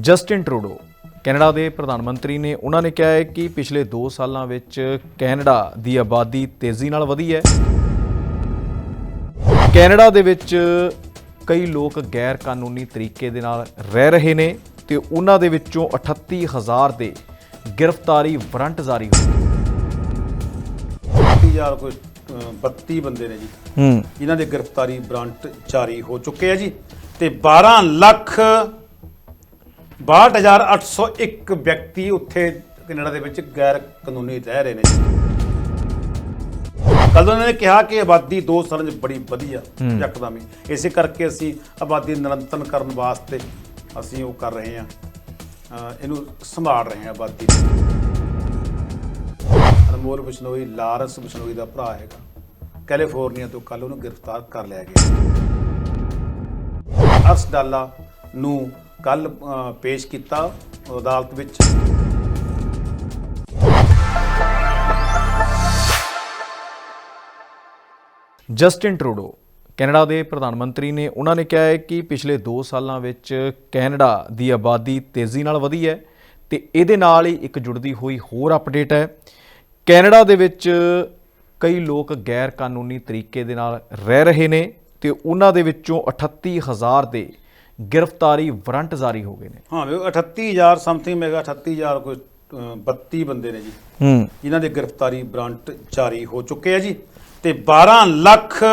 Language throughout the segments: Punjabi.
ਜਸਟਿਨ ਟਰੂਡੋ ਕੈਨੇਡਾ ਦੇ ਪ੍ਰਧਾਨ ਮੰਤਰੀ ਨੇ ਉਹਨਾਂ ਨੇ ਕਿਹਾ ਹੈ ਕਿ ਪਿਛਲੇ 2 ਸਾਲਾਂ ਵਿੱਚ ਕੈਨੇਡਾ ਦੀ ਆਬਾਦੀ ਤੇਜ਼ੀ ਨਾਲ ਵਧੀ ਹੈ। ਕੈਨੇਡਾ ਦੇ ਵਿੱਚ ਕਈ ਲੋਕ ਗੈਰ ਕਾਨੂੰਨੀ ਤਰੀਕੇ ਦੇ ਨਾਲ ਰਹਿ ਰਹੇ ਨੇ ਤੇ ਉਹਨਾਂ ਦੇ ਵਿੱਚੋਂ 38000 ਦੇ ਗ੍ਰਿਫਤਾਰੀ ਵਾਰੰਟ ਜਾਰੀ ਹੋਏ। 30000 ਕੋਈ ਅ, 32 ਬੰਦੇ ਨੇ ਜੀ। ਹੂੰ। ਜਿਨ੍ਹਾਂ ਦੇ ਗ੍ਰਿਫਤਾਰੀ ਵਾਰੰਟ ਜਾਰੀ ਹੋ ਚੁੱਕੇ ਆ ਜੀ। ਤੇ 12 ਲੱਖ 62801 ਵਿਅਕਤੀ ਉੱਥੇ ਕੈਨੇਡਾ ਦੇ ਵਿੱਚ ਗੈਰ ਕਾਨੂੰਨੀ ਰਹਿ ਰਹੇ ਨੇ। ਕੱਲ ਉਹਨਾਂ ਨੇ ਕਿਹਾ ਕਿ ਆਬਾਦੀ 2 ਸਾਲਾਂ 'ਚ ਬੜੀ ਵਧੀਆ ਯਕਦਮ ਹੀ ਇਸੇ ਕਰਕੇ ਅਸੀਂ ਆਬਾਦੀ ਨਿਰੰਤਰਨ ਕਰਨ ਵਾਸਤੇ ਅਸੀਂ ਉਹ ਕਰ ਰਹੇ ਹਾਂ। ਇਹਨੂੰ ਸੰਭਾਲ ਰਹੇ ਹਾਂ ਆਬਾਦੀ ਅਨਮੋਲ ਬਿਸ਼ਨੋਈ ਲਾਰੈਂਸ ਬਿਸ਼ਨੋਈ ਦਾ ਭਰਾ ਹੈਗਾ। ਕੈਲੀਫੋਰਨੀਆ ਤੋਂ ਕੱਲ ਉਹਨੂੰ ਗ੍ਰਿਫਤਾਰ ਕਰ ਲਿਆ ਗਿਆ। ਅਰਸ਼ ਡਾਲਾ ਨੂੰ ਕੱਲ ਪੇਸ਼ ਕੀਤਾ ਅਦਾਲਤ ਵਿੱਚ। ਜਸਟਿਨ ਟਰੂਡੋ, ਕੈਨੇਡਾ ਦੇ ਪ੍ਰਧਾਨ ਮੰਤਰੀ ਨੇ ਉਹਨਾਂ ਨੇ ਕਿਹਾ ਹੈ ਕਿ ਪਿਛਲੇ 2 ਸਾਲਾਂ ਵਿੱਚ ਕੈਨੇਡਾ ਦੀ ਆਬਾਦੀ ਤੇਜ਼ੀ ਨਾਲ ਵਧੀ ਹੈ ਤੇ ਇਹਦੇ ਨਾਲ ਹੀ ਇੱਕ ਜੁੜਦੀ ਹੋਈ ਹੋਰ ਅਪਡੇਟ ਹੈ। ਕੈਨੇਡਾ ਦੇ ਵਿੱਚ ਕਈ ਲੋਕ ਗੈਰ ਕਾਨੂੰਨੀ ਤਰੀਕੇ ਦੇ ਨਾਲ ਰਹਿ ਰਹੇ ਨੇ ਤੇ ਉਹਨਾਂ ਦੇ ਵਿੱਚੋਂ 38000 ਦੇ ਗ੍ਰਿਫਤਾਰੀ ਵਾਰੰਟ ਜਾਰੀ ਹੋ ਗਏ ਨੇ। ਹਾਂ ਵੇ 38000 ਸਮਥਿੰਗ ਮੇਗਾ 38000 ਕੋਈ ਅ, 32 ਬੰਦੇ ਨੇ ਜੀ। ਹੂੰ। ਜਿਨ੍ਹਾਂ ਦੇ ਗ੍ਰਿਫਤਾਰੀ ਵਾਰੰਟ ਜਾਰੀ ਹੋ ਚੁੱਕੇ ਆ ਜੀ। ਤੇ 12 ਲੱਖ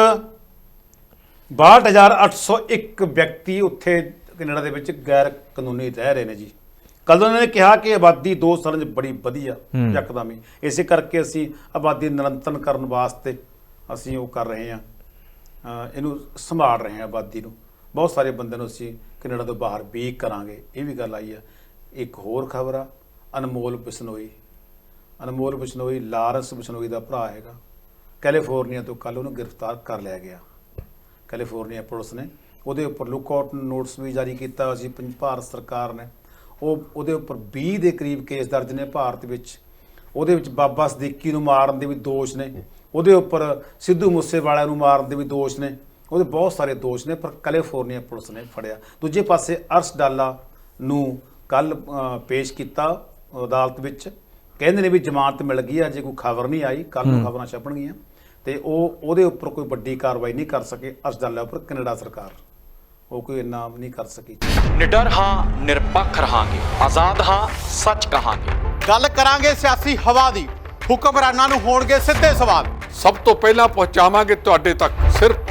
62801 ਵਿਅਕਤੀ ਉੱਥੇ ਕੈਨੇਡਾ ਦੇ ਵਿੱਚ ਗੈਰ ਕਾਨੂੰਨੀ ਰਹਿ ਰਹੇ ਨੇ ਜੀ। ਕੱਲ ਉਹਨਾਂ ਨੇ ਕਿਹਾ ਕਿ ਆਬਾਦੀ 2 ਸਾਲਾਂ 'ਚ ਬੜੀ ਵਧੀਆ ਯਕਦਮ ਹੀ। ਇਸੇ ਕਰਕੇ ਅਸੀਂ ਆਬਾਦੀ ਨਿਰੰਤਰਨ ਕਰਨ ਵਾਸਤੇ ਅਸੀਂ ਉਹ ਕਰ ਰਹੇ ਹਾਂ। ਇਹਨੂੰ ਸੰਭਾਲ ਰਹੇ ਹਾਂ ਆਬਾਦੀ ਨੂੰ। ਬਹੁਤ ਸਾਰੇ ਬੰਦਿਆਂ ਨੂੰ ਅਸੀਂ ਕੈਨੇਡਾ ਤੋਂ ਬਾਹਰ ਵੀ ਕਰਾਂਗੇ, ਇਹ ਵੀ ਗੱਲ ਆਈ ਆ। ਇੱਕ ਹੋਰ ਖਬਰ ਆ, ਅਨਮੋਲ ਬਿਸ਼ਨੋਈ। ਅਨਮੋਲ ਬਿਸ਼ਨੋਈ ਲਾਰੈਂਸ ਬਿਸ਼ਨੋਈ ਦਾ ਭਰਾ ਹੈਗਾ। ਕੈਲੀਫੋਰਨੀਆ ਤੋਂ ਕੱਲ ਉਹਨੂੰ ਗ੍ਰਿਫਤਾਰ ਕਰ ਲਿਆ ਗਿਆ। ਕੈਲੀਫੋਰਨੀਆ ਪੁਲਿਸ ਨੇ ਉਹਦੇ ਉੱਪਰ ਲੁੱਕਆਊਟ ਨੋਟਿਸ ਵੀ ਜਾਰੀ ਕੀਤਾ ਸੀ ਪੰਜ- ਭਾਰਤ ਸਰਕਾਰ ਨੇ। ਉਹ, ਉਹਦੇ ਉੱਪਰ 20 ਦੇ ਕਰੀਬ ਕੇਸ ਦਰਜ ਨੇ ਭਾਰਤ ਵਿੱਚ। ਉਹਦੇ ਵਿੱਚ ਬਾਬਾ ਸਦੀਕੀ ਨੂੰ ਮਾਰਨ ਦੇ ਵੀ ਦੋਸ਼ ਨੇ। ਉਹਦੇ ਉੱਪਰ ਸਿੱਧੂ ਮੂਸੇਵਾਲਾ ਨੂੰ ਮਾਰਨ ਦੇ ਵੀ ਦੋਸ਼ ਨੇ। ਉਹਦੇ ਬਹੁਤ ਸਾਰੇ ਦੋਸ਼ ਨੇ ਪਰ ਕੈਲੀਫੋਰਨੀਆ ਪੁਲਿਸ ਨੇ ਫੜਿਆ। ਦੂਜੇ ਪਾਸੇ ਅਰਸ਼ ਡਾਲਾ ਨੂੰ ਕੱਲ ਪੇਸ਼ ਕੀਤਾ ਅਦਾਲਤ ਵਿੱਚ। ਕਹਿੰਦੇ ਨੇ ਵੀ ਜ਼ਮਾਨਤ ਮਿਲ ਗਈ ਆ ਜੇ ਕੋਈ ਖਬਰ ਨਹੀਂ ਆਈ ਕੱਲ ਨੂੰ ਖਬਰਾਂ ਛਪਣਗੀਆਂ। ਤੇ ਉਹ ਉਹਦੇ ਉੱਪਰ ਕੋਈ ਵੱਡੀ ਕਾਰਵਾਈ ਨਹੀਂ ਕਰ ਸਕੇ ਅਰਸ਼ ਡਾਲਾ ਉੱਪਰ ਕੈਨੇਡਾ ਸਰਕਾਰ। ਉਹ ਕੋਈ ਇੰਨਾ ਨਹੀਂ ਕਰ ਸਕੀ। ਨਿਡਰ ਹਾਂ ਨਿਰਪੱਖ ਰਹਾਂਗੇ। ਆਜ਼ਾਦ ਹਾਂ ਸੱਚ ਕਹਾਂਗੇ। ਗੱਲ ਕਰਾਂਗੇ ਸਿਆਸੀ ਹਵਾ ਦੀ। ਹੁਕਮਰਾਨਾਂ ਨੂੰ ਹੋਣਗੇ ਸਿੱਧੇ ਸਵਾਲ। ਸਭ ਤੋਂ ਪਹਿਲਾਂ ਪਹੁੰਚਾਵਾਂਗੇ ਤੁਹਾਡੇ ਤੱਕ ਸਿਰਫ